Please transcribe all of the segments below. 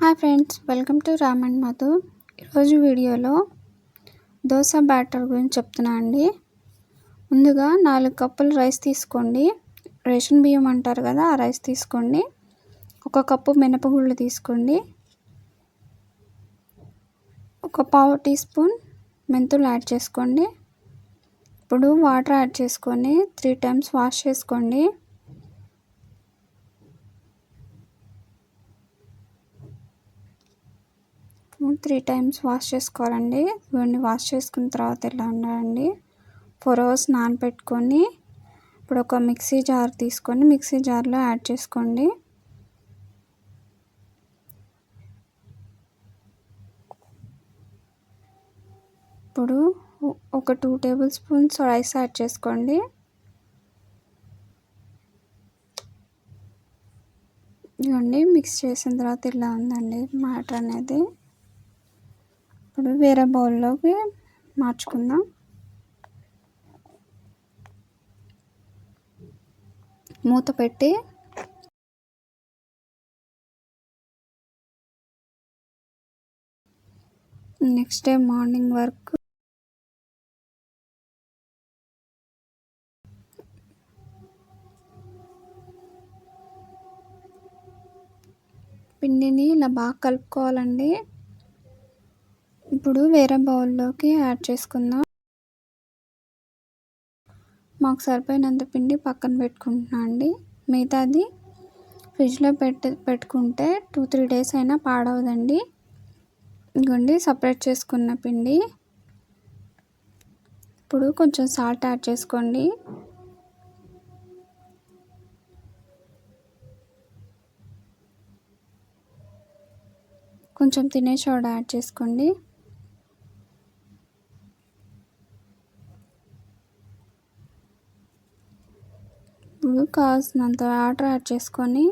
Hi friends welcome to Ram and Madhu. ఈరోజు వీడియోలో dosa batter గురించి చెప్తున్నా అండి. ముందుగా నాలుగు కప్పులు రైస్ తీసుకోండి. రేషన్ బియ్యం అంటారు కదా ఆ రైస్ తీసుకోండి. ఒక కప్పు మినపగుళ్ళు తీసుకోండి. ఒక పావు టీ స్పూన్ మెంతులు యాడ్ చేసుకోండి. ఇప్పుడు వాటర్ యాడ్ చేసుకొని త్రీ టైమ్స్ వాష్ చేసుకోండి. త్రీ టైమ్స్ వాష్ చేసుకోవాలండి. ఇవన్నీ వాష్ చేసుకున్న తర్వాత ఇలా ఉండాలండి ఫోర్ అవర్స్ నానబెట్టుకొని ఇప్పుడు ఒక మిక్సీ జార్ తీసుకొని మిక్సీ జార్లో యాడ్ చేసుకోండి. ఇప్పుడు ఒక two tablespoons rice add చేసుకోండి. ఇవ్వండి మిక్స్ చేసిన తర్వాత ఇలా ఉందండి మ్యాటర్ అనేది? ఇప్పుడు వేరే బౌల్లోకి మార్చుకుందాం. మూత పెట్టి నెక్స్ట్ డే మార్నింగ్ వరకు పిండిని ఇలా బాగా కలుపుకోవాలండి. ఇప్పుడు వేరే బౌల్లోకి యాడ్ చేసుకుందాం. మాకు సరిపోయినంత పిండి పక్కన పెట్టుకుంటున్నా అండి. మిగతాది ఫ్రిడ్జ్లో పెట్టి పెట్టుకుంటే టూ త్రీ డేస్ అయినా పాడవదండి. ఇంకోండి సపరేట్ చేసుకున్న పిండి. ఇప్పుడు కొంచెం సాల్ట్ యాడ్ చేసుకోండి. కొంచెం తినే సోడా యాడ్ చేసుకోండి. ఇప్పుడు కావాల్సినంత వాటర్ యాడ్ చేసుకొని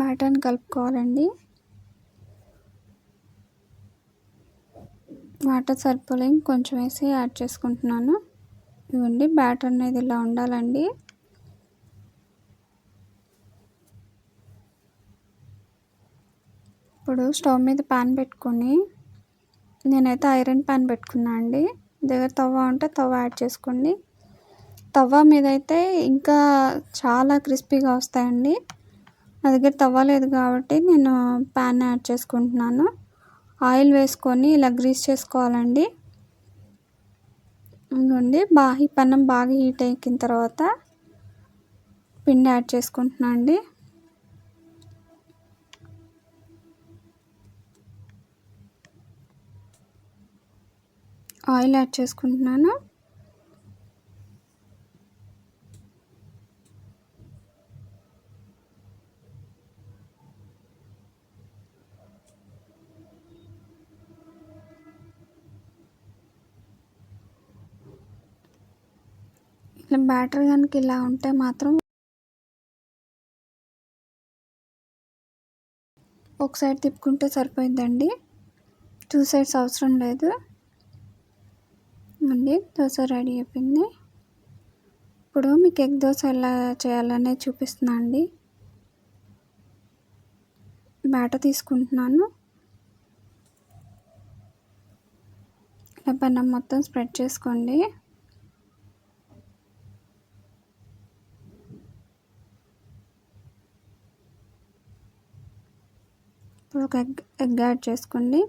బ్యాటర్ని కలుపుకోవాలండి. వాటర్ సరిపోలే కొంచెం వేసి యాడ్ చేసుకుంటున్నాను. ఇవ్వండి బ్యాటర్ అనేది ఇలా ఉండాలండి. ఇప్పుడు స్టవ్ మీద ప్యాన్ పెట్టుకొని నేనైతే ఐరన్ ప్యాన్ పెట్టుకున్నా అండి. దగ్గర తవ్వ ఉంటే తవ్వ యాడ్ చేసుకోండి. తవ్వ మీద అయితే ఇంకా చాలా క్రిస్పీగా వస్తాయండి. నా దగ్గర తవ్వ లేదు కాబట్టి నేను ప్యాన్ యాడ్ చేసుకుంటున్నాను. ఆయిల్ వేసుకొని ఇలా గ్రీస్ చేసుకోవాలండి. ఇంకోండి బాగా ఈ పన్నం బాగా హీట్ ఎక్కిన తర్వాత పిండి యాడ్ చేసుకుంటున్నాను అండి. ఆయిల్ యాడ్ చేసుకుంటున్నాను. ఇలా బ్యాటర్ కనుక ఇలా ఉంటే మాత్రం ఒక సైడ్ తిప్పుకుంటే సరిపోయిందండి. టూ సైడ్స్ అవసరం లేదు. అండి దోశ రెడీ అయిపోయింది. ఇప్పుడు మీకు ఎగ్ దోశ ఎలా చేయాలనే చూపిస్తున్నా అండి. బ్యాటర్ తీసుకుంటున్నాను. ఇలా మొత్తం స్ప్రెడ్ చేసుకోండి. ఇప్పుడు ఒక ఎగ్ ఎగ్ యాడ్ చేసుకోండి.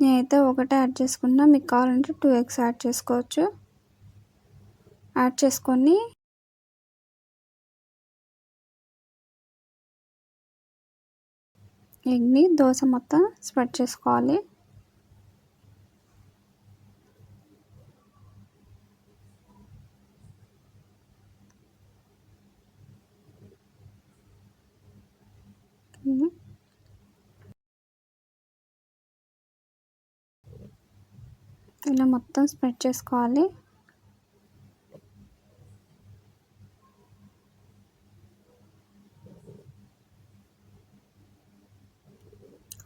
నేనైతే ఒకటే యాడ్ చేసుకున్నా. మీకు కావాలంటే టూ ఎగ్స్ యాడ్ చేసుకోవచ్చు. యాడ్ చేసుకొని ఎగ్ని దోశ మొత్తం స్ప్రెడ్ చేసుకోవాలి. ఇలా మొత్తం స్ప్రెడ్ చేసుకోవాలి.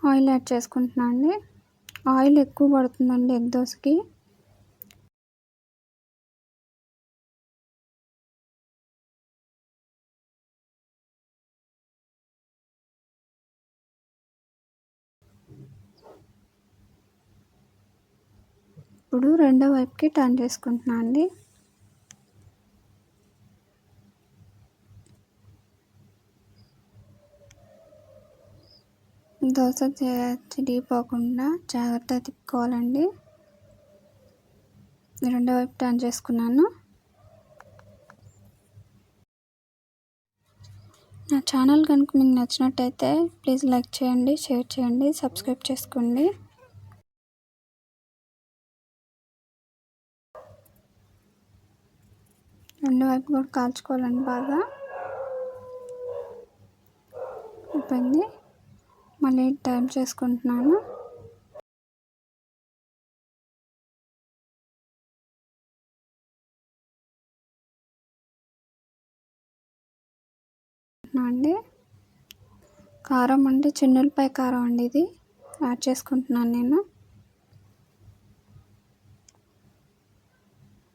ఆయిల్ యాడ్ చేసుకుంటున్నాను అండి. ఆయిల్ ఎక్కువ పడుతుందండి ఎగ్ దోశకి. ఇప్పుడు రెండో వైపుకి టర్న్ చేసుకుంటున్నాను అండి. దోశ చిరిగిపోకుండా జాగ్రత్తగా తిప్పుకోవాలండి. రెండో వైపు టర్న్ చేసుకున్నాను. నా ఛానల్ కనుక మీకు నచ్చినట్టయితే ప్లీజ్ లైక్ చేయండి షేర్ చేయండి సబ్స్క్రైబ్ చేసుకోండి. రెండు వైపు కూడా కాల్చుకోవాలండి బాగా. అయిపోయింది. మళ్ళీ టైం చేసుకుంటున్నాను. అండి. కారం అంటే చిన్నులపై కారం అండి ఇది. యాడ్ చేసుకుంటున్నాను నేను.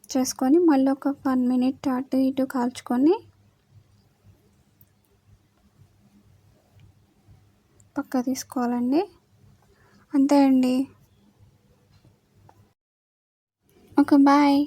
చేసుకొని మళ్ళీ ఒక వన్ మినిట్ అటు ఇటు కాల్చుకొని పక్క తీసుకోవాలండి. అంతే అండి. ఒక బాయ్.